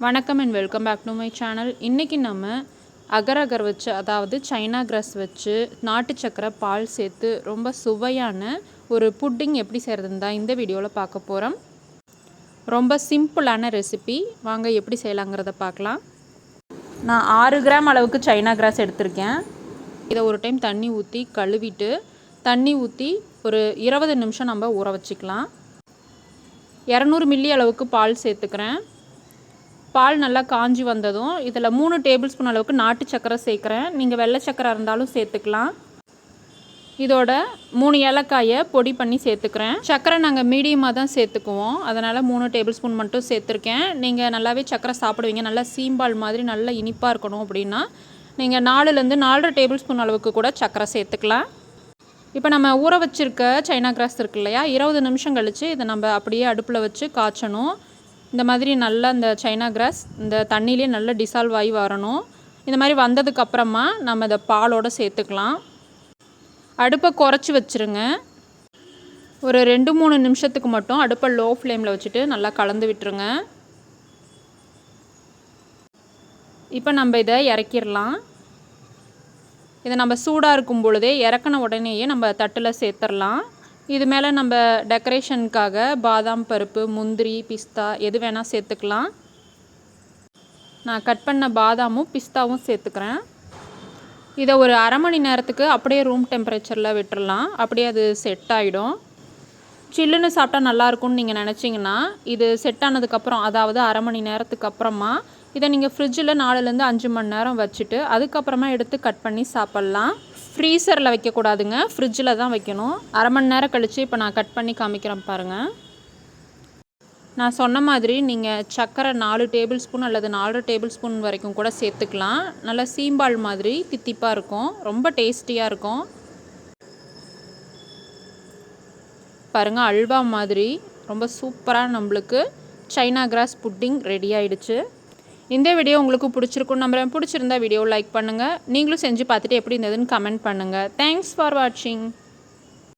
வணக்கம் and welcome back to my channel இன்றைக்கி நம்ம அகர் அகர் வச்சு அதாவது சைனா கிராஸ் வச்சு நாட்டு சக்கரை பால் சேர்த்து ரொம்ப சுவையான ஒரு புட்டிங் எப்படி செய்கிறதுன்னு தான் இந்த வீடியோவில் பார்க்க போகிறோம் ரொம்ப சிம்பிளான ரெசிபி வாங்க எப்படி செய்யலாங்கிறத பார்க்கலாம். நான் ஆறு கிராம் அளவுக்கு சைனா கிராஸ் எடுத்திருக்கேன். இதை ஒரு டைம் தண்ணி ஊற்றி கழுவிட்டு தண்ணி ஊற்றி ஒரு இருபது நிமிஷம் நம்ம ஊற வச்சுக்கலாம். இரநூறு மில்லி அளவுக்கு பால் சேர்த்துக்கிறேன். பால் நல்லா காஞ்சி வந்ததும் இதில் மூணு டேபிள் ஸ்பூன் அளவுக்கு நாட்டு சக்கரை சேர்க்குறேன். நீங்கள் வெள்ளை சக்கரை இருந்தாலும் சேர்த்துக்கலாம். இதோட மூணு ஏலக்காயை பொடி பண்ணி சேர்த்துக்கிறேன். சக்கரை நாங்கள் மீடியமாக தான் சேர்த்துக்குவோம். அதனால் மூணு டேபிள் ஸ்பூன் மட்டும் சேர்த்துருக்கேன். நீங்கள் நல்லாவே சக்கரை சாப்பிடுவீங்க. நல்லா சீம்பால் மாதிரி நல்லா இனிப்பாக இருக்கணும் அப்படின்னா நீங்கள் நாலுலேருந்து நாலரை டேபிள் ஸ்பூன் அளவுக்கு கூட சக்கரை சேர்த்துக்கலாம். இப்போ நம்ம ஊற வச்சுருக்க சைனா கிராஸ் இருக்கு இல்லையா? இருபது நிமிஷம் கழித்து இதை நம்ம அப்படியே அடுப்பில் வச்சு காய்ச்சணும். இந்த மாதிரி நல்லா இந்த சைனா கிராஸ் இந்த தண்ணியிலே நல்லா டிசால்வ் ஆகி வரணும். இந்த மாதிரி வந்ததுக்கப்புறமா நம்ம இதை பாலோடு சேர்த்துக்கலாம். அடுப்பை குறைச்சி வச்சுருங்க. ஒரு ரெண்டு மூணு நிமிஷத்துக்கு மட்டும் அடுப்பை லோ ஃப்ளேமில் வச்சுட்டு நல்லா கலந்து விட்டுருங்க. இப்போ நம்ம இதை இறக்கிடலாம். இதை நம்ம சூடாக இருக்கும் பொழுதே இறக்கின உடனேயே நம்ம தட்டில் சேர்த்துடலாம். இது மேலே நம்ம டெக்கரேஷனுக்காக பாதாம் பருப்பு முந்திரி பிஸ்தா எது வேணால் சேர்த்துக்கலாம். நான் கட் பண்ண பாதாமும் பிஸ்தாவும் சேர்த்துக்கிறேன். இதை ஒரு அரை மணி நேரத்துக்கு அப்படியே ரூம் டெம்பரேச்சரில் விட்டுடலாம் அப்படியே அது செட் ஆகிடும் சில்லுன்னு சாப்பிட்டா நல்லாயிருக்கும்னு நீங்கள் நினச்சிங்கன்னா இது செட் ஆனதுக்கப்புறம் அதாவது அரை மணி நேரத்துக்கு அப்புறமா இதை நீங்கள் ஃப்ரிட்ஜில் நாலுலேருந்து அஞ்சு மணி நேரம் வச்சுட்டு அதுக்கப்புறமா எடுத்து கட் பண்ணி சாப்பிட்லாம். ஃப்ரீசரில் வைக்கக்கூடாதுங்க. ஃப்ரிட்ஜில் தான் வைக்கணும். அரை மணி நேரம் கழித்து இப்போ நான் கட் பண்ணி காமிக்கிறேன் பாருங்கள் நான் சொன்ன மாதிரி நீங்கள் சர்க்கரை நாலு டேபிள் ஸ்பூன் அல்லது நாலு டேபிள் ஸ்பூன் வரைக்கும் கூட சேர்த்துக்கலாம். நல்லா சீம்பால் மாதிரி தித்திப்பாக இருக்கும். ரொம்ப டேஸ்டியாக இருக்கும். பாருங்கள் அல்வா மாதிரி ரொம்ப சூப்பராக நம்மளுக்கு சைனா கிராஸ் புட்டிங் ரெடி ஆயிடுச்சு. இந்த வீடியோ உங்களுக்கு பிடிச்சிருக்கும் நம்ம பிடிச்சிருந்தா வீடியோ லைக் பண்ணுங்கள் நீங்களும் செஞ்சு பார்த்துட்டு எப்படி இருந்ததுன்னு கமெண்ட் பண்ணுங்கள் தேங்க்ஸ் ஃபார் வாட்சிங்